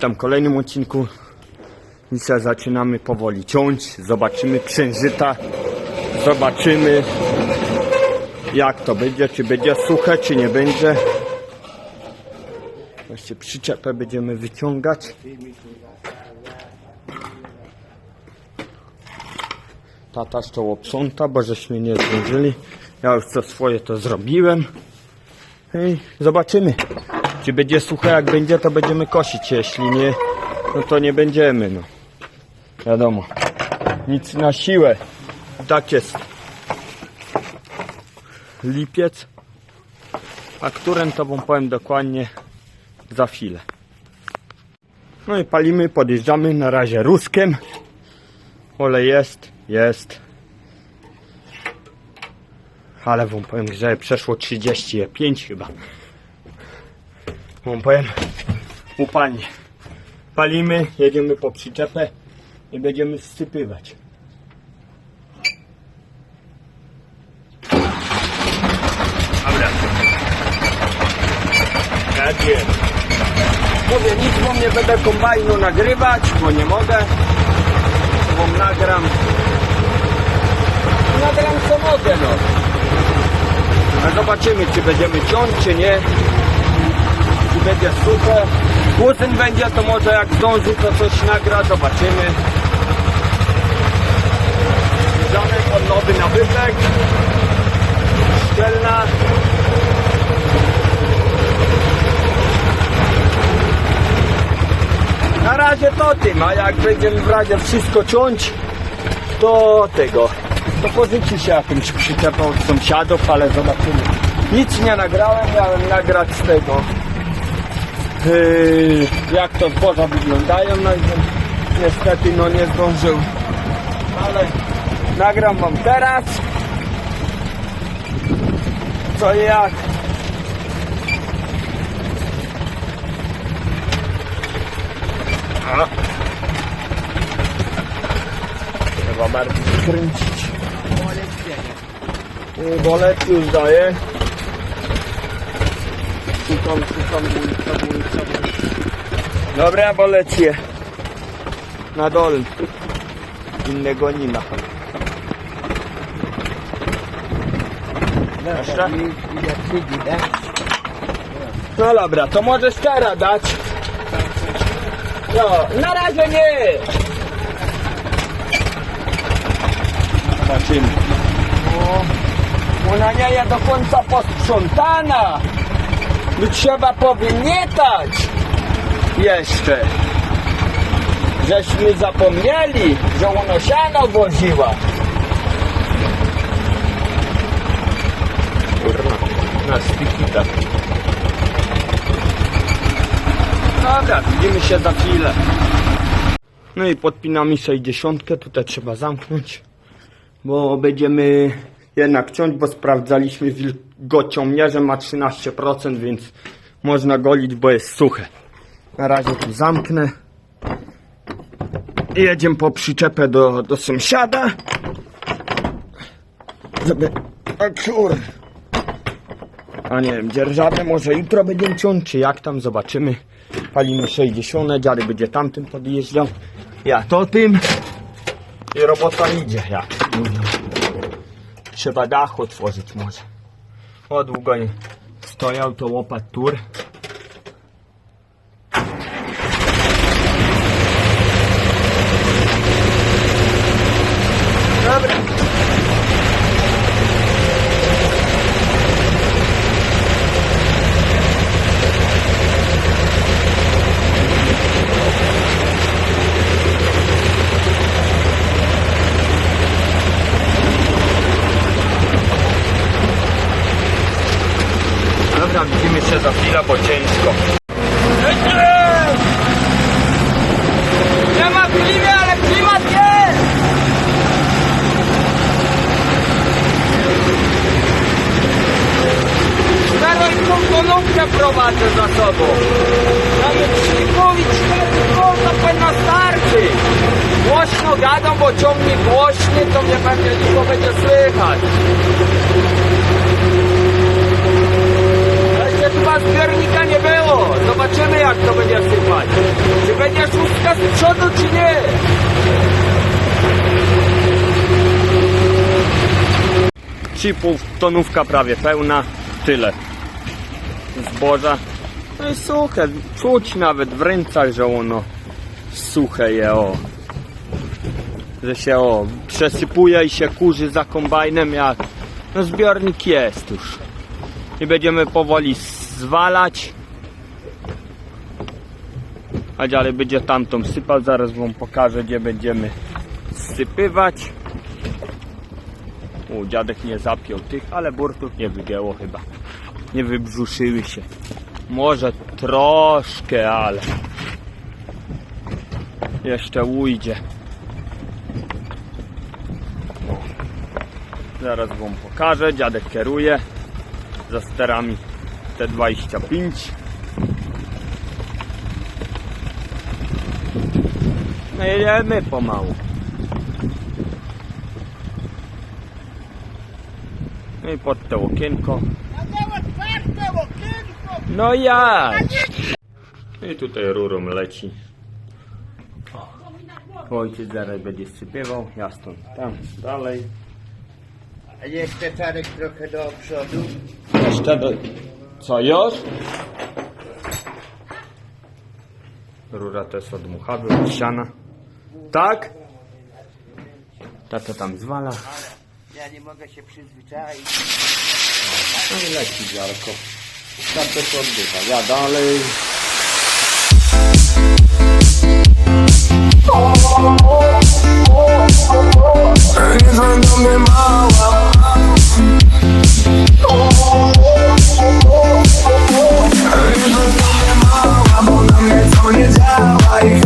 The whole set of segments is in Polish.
witam w kolejnym odcinku. Dzisiaj zaczynamy powoli ciąć. Zobaczymy księżyta. Zobaczymy jak to będzie. Czy będzie suche, czy nie będzie. Właśnie przyczepę będziemy wyciągać. Tata jeszcze sprząta, bo żeśmy nie zdążyli. Ja już co swoje to zrobiłem. I zobaczymy. Czy będzie suche, jak będzie, to będziemy kosić. Jeśli nie, no to nie będziemy. No. Wiadomo. Nic na siłę. Tak jest. Lipiec. A którym to wam powiem dokładnie za chwilę. No i palimy, podjeżdżamy na razie ruskiem. Olej jest, jest. Ale wam powiem, że przeszło 35 chyba. Wam powiem, upalnie. Palimy, jedziemy po przyczepę i będziemy wsypywać. Dobra. Tak. Mówię, nic wam nie będę kombajnu nagrywać, bo nie mogę. Wam nagram. Nagram co mogę, no. A zobaczymy, czy będziemy ciąć, czy nie. Czy będzie suche. Kuzyn będzie, to może jak zdąży, to coś nagra, zobaczymy. Zjeżdżamy pod nowy nabytek. Szczelna. Na razie to tym, a jak będziemy w razie wszystko ciąć, to tego, to pożyczy się jakimś przyczepą od sąsiadów, ale zobaczymy. Nic nie nagrałem, miałem nagrać z tego, jak to zboża wyglądają, no i niestety no nie zdążył, ale nagram wam teraz, co i jak. A. Trzeba bardziej kręcić. Y, Bolec już daje. Szukam, szukam, bulca, bulca. Dobra, bolec je. Na dole. Innego nie ma. Jeszcze? No dobra, to możesz teraz dać. No, na razie nie. Zobaczymy. Ona nie jest do końca posprzątana. I trzeba powymietać. Jeszcze. Żeśmy zapomnieli, że ono siano woziła. Kurwa, na stikita. Dobra, widzimy się za chwilę. No i podpinamy 60, tutaj trzeba zamknąć, bo będziemy jednak ciąć, bo sprawdzaliśmy wilgociomierze ma 13%, więc można golić, bo jest suche. Na razie tu zamknę. Jedziemy po przyczepę do, do sąsiada. Żeby... O kur... A nie wiem, dzierżawę może jutro będziemy ciąć, czy jak tam, zobaczymy. Palimy 60, dziary będzie tamtym podjeżdżał. Ja to tym. I robota idzie, jak mówią. Trzeba dach otworzyć może. O długo nie stojał to łopat tur. Prowadzę za sobą. Nawet śmigulić cztery koło to pewno starczy. Głośno gadą, bo ciągnie głośny, to mnie pewnie tylko będzie słychać. Jeszcze chyba zbiornika nie było. zobaczymy jak to będzie sypać. Czy będzie szóstka z przodu, czy nie? Pół tonówka prawie pełna, tyle zboża. No i suche, czuć nawet w rękach, że ono suche je o. Że się o przesypuje i się kurzy za kombajnem jak no zbiornik jest już. I będziemy powoli zwalać. A dalej będzie tamtą sypał, zaraz wam pokażę gdzie będziemy sypywać. U, dziadek nie zapiął tych, ale burtów nie wygięło chyba. Nie wybrzuszyły się. Może troszkę, ale jeszcze ujdzie. Zaraz wam pokażę. Dziadek kieruje za sterami T25. No jedziemy pomału. No i pod to okienko. No ja! I tutaj rurą leci. Ojciec zaraz będzie sypywał, ja stąd tam dalej. A jeszcze Czarek trochę do przodu. Jeszcze do... Co już? Rura to jest odmuchawy, od ściana. Tak? Tata tam zwala. Ja nie mogę się przyzwyczaić. No i leci dziarko. Startă sorbuta. Ia, dale!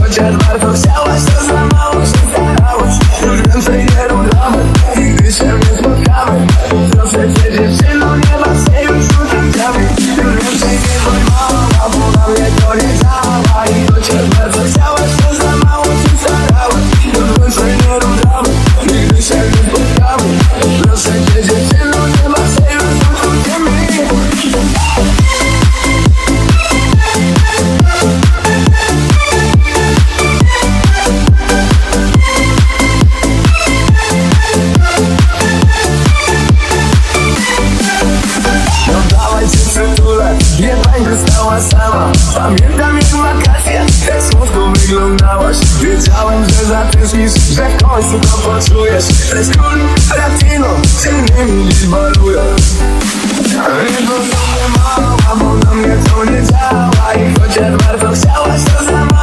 Chociaż bardzo chciałaś, to za mało się Pamiętam jak wakacje, jak słodko wyglądałaś. Wiedziałem, że zatęsknisz, że w końcu to poczujesz. Lecz król, latino, innymi dziś to do mnie mała, bo na mnie to nie działa. I chociaż bardzo chciałaś, to za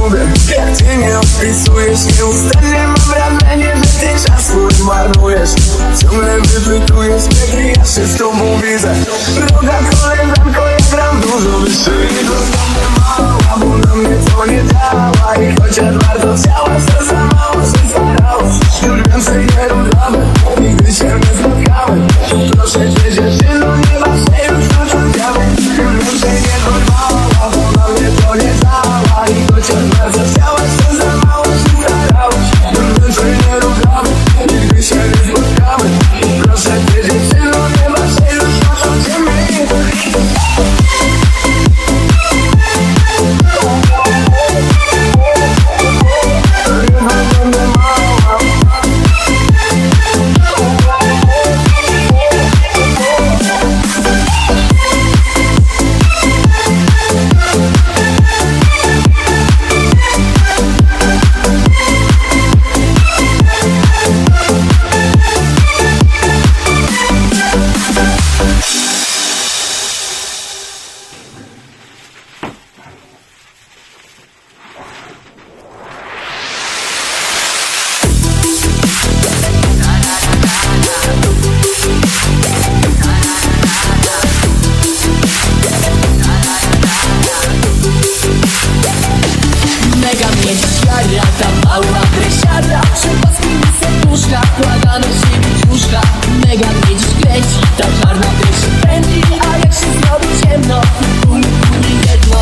lubię, jak ty nie opisujesz Nieustannie mam wrażenie, że ty czas swój marnujesz. Ciągle wypytujesz mnie, gdy ja się z tobą widzę. Droga koleżanko, ja gram dużo wyżej. Mnie mała, bo na mnie to nie działa I chociaż bardzo chciałaś, to za jara Ta mała dresiara Przepaski serduszka Kłada na ziemi ciuszka Mega mnie dziś kręci Ta czarna też pędzi A jak się zrobi ciemno Chuj, chuj, jedno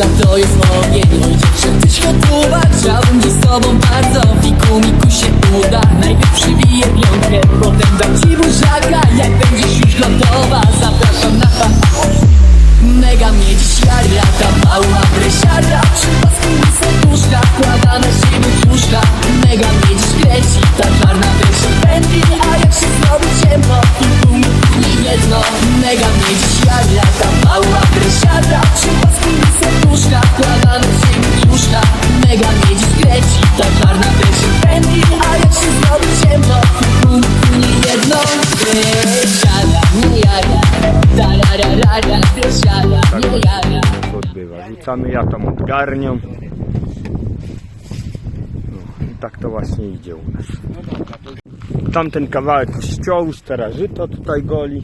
Laska to jest moje Że tyś gotowa Chciałbym dziś z tobą bardzo. Fiku miku się uda. Najpierw przybiję piątkę Potem dam ci buziaka Jak będziesz już gotowa Zapraszam na pa Mega mnie dziś jara, ta mała dresiara Przypaski mi serduszka, kłada na ziemi ciuszka Mega mnie dziś kręci, ta czarna odbywa. Rzucamy, ja tam odgarniam. No, i tak to właśnie idzie u nas. Tamten kawałek ściął, teraz żyto tutaj goli.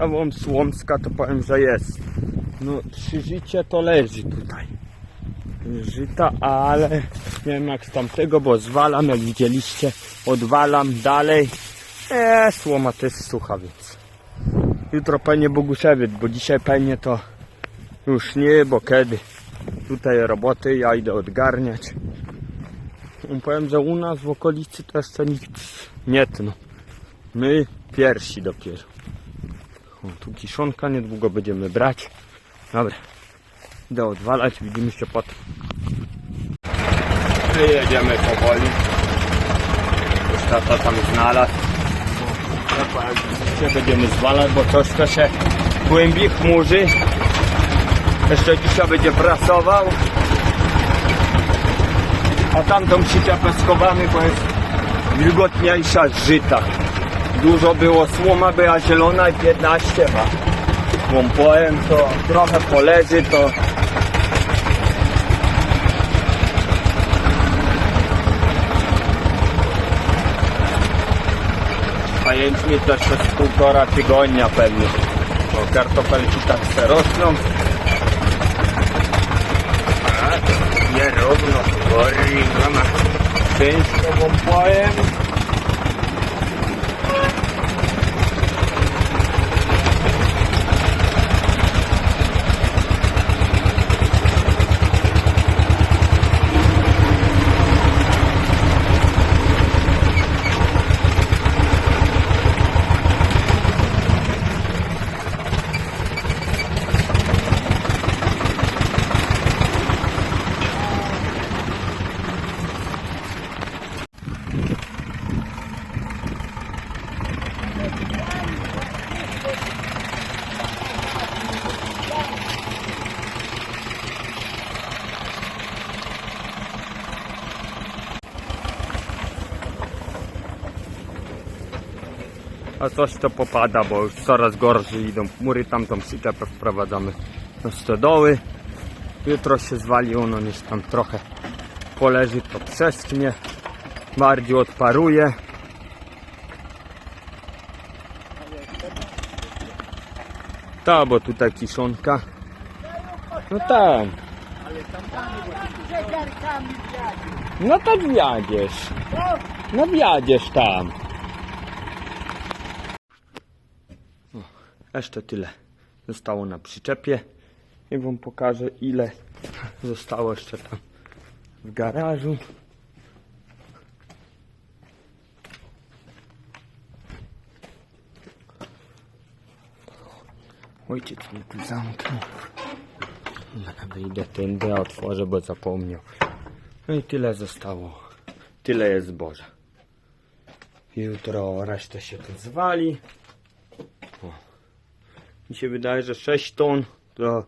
A wam Słomska to powiem, że jest. No trzy życie to leży tutaj. Żyta, ale nie wiem jak z tamtego, bo zwalam, jak widzieliście, odwalam dalej. Eee, słoma też sucha, więc jutro pewnie Boguszewiec, bo dzisiaj pewnie to już nie, bo kiedy. Tutaj roboty, ja idę odgarniać. No, Powiem, że u nas w okolicy to jeszcze nikt nie tno. My pierwsi dopiero. O, tu kiszonka, niedługo będziemy brać. Dobra, idę odwalać, widzimy się potem. My jedziemy powoli. Już tata tam znalazł. No, powiem, będziemy zwalać, bo troszkę się głębi chmurzy. Jeszcze dzisiaj będzie prasował. A tamtą przyczepę schowamy, bo jest wilgotniejsza żyta. Dużo było, słoma była zielona i 15 ma. Powiem, to trochę poleży, to a jęczmień też przez półtora tygodnia pewnie. Bo kartofelki tak se rosną. A, nierówno, gori, mama. Ciężko wam A coś to popada, bo już coraz gorzej idą chmury, tamtą przyczepę wprowadzamy do stodoły. Jutro się zwali ono, niż tam trochę poleży, to przesknie, bardziej odparuje. Ta, bo tutaj kiszonka. No tam. No to wjadziesz. No wjadziesz tam. Jeszcze tyle zostało na przyczepie i wam pokażę ile zostało jeszcze tam w garażu. Ojciec mi tu zamknął. Dobra, Wyjdę tędy, otworzę, bo zapomniał. No i tyle zostało. Tyle jest zboża. Jutro resztę się tu zwali. Mi się wydaje, że 6 ton to,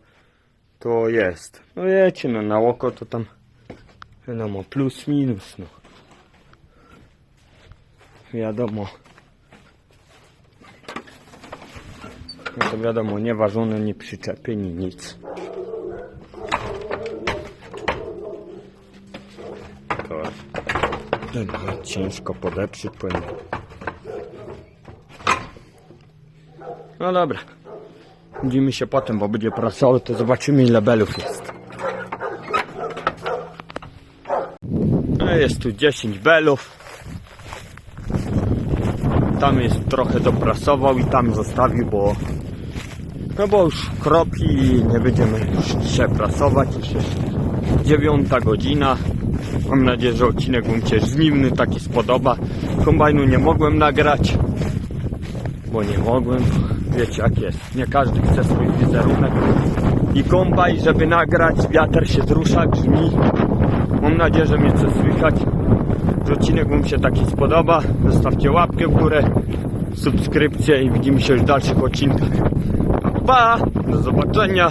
to jest. No wiecie, no na oko to tam wiadomo, plus minus, no. wiadomo. No to wiadomo, nie ważone, nie nic. To ten ciężko podeprzeć powinien. No dobra. Widzimy się potem, bo będzie prasował, to zobaczymy ile belów jest. No jest tu 10 belów. Tam jest trochę doprasował i tam zostawił, bo no bo już kropi i nie będziemy już dzisiaj prasować. Już jest dziewiąta godzina. Mam nadzieję, że odcinek Wam się żniwny taki spodoba. Kombajnu nie mogłem nagrać, bo nie mogłem. Wiecie jak jest. Nie każdy chce swój wizerunek. I kombaj, żeby nagrać, wiatr się zrusza, grzmi. Mam nadzieję, że mnie coś słychać. Odcinek Wam się taki spodoba. Zostawcie łapkę w górę, subskrypcję i widzimy się już w dalszych odcinkach. Pa! Do zobaczenia!